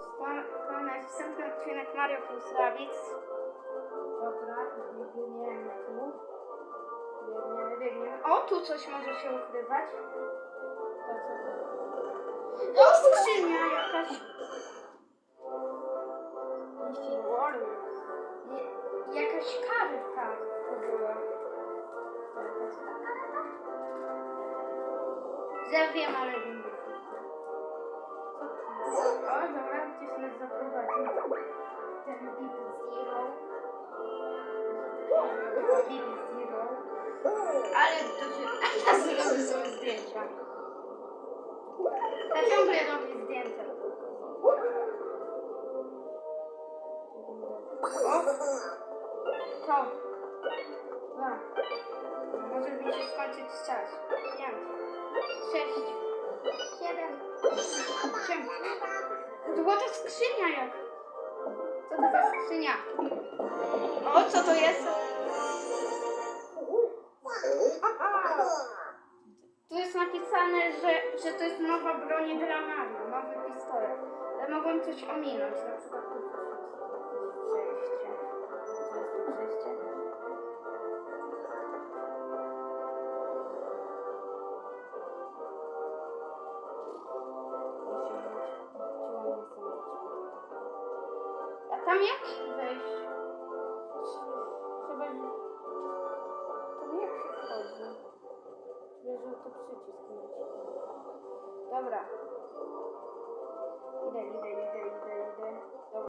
Stronę wstępny odcinek Mario Rabbids. Dobra, biegniemy tu. Biegniemy, biegniemy. O, tu coś może się ukrywać. To co? O, skrzynia jakaś. Infinity Nie, jakaś karta to była. Ja wiem, ale wiem. To jest? O, dobra, nas zaprowadził. Ten Deep Zero. Deep Zero. Ale to się... A ta zrobi sobie zdjęcia. Ta ciągle robi zdjęcia. O! To. Dwa. Może mi się skończyć czas. Pięć. Sześć. Złota skrzynia jak. Co to za skrzynia? O, co to jest? Tu jest napisane, że, że to jest nowa broń dla Mario, nowy pistolet. Ale mogłem coś ominąć, na przykład tam jak wejść? Chyba... Tam jak się wchodzi? Wierzę, to przycisk nacisnąć. Dobra.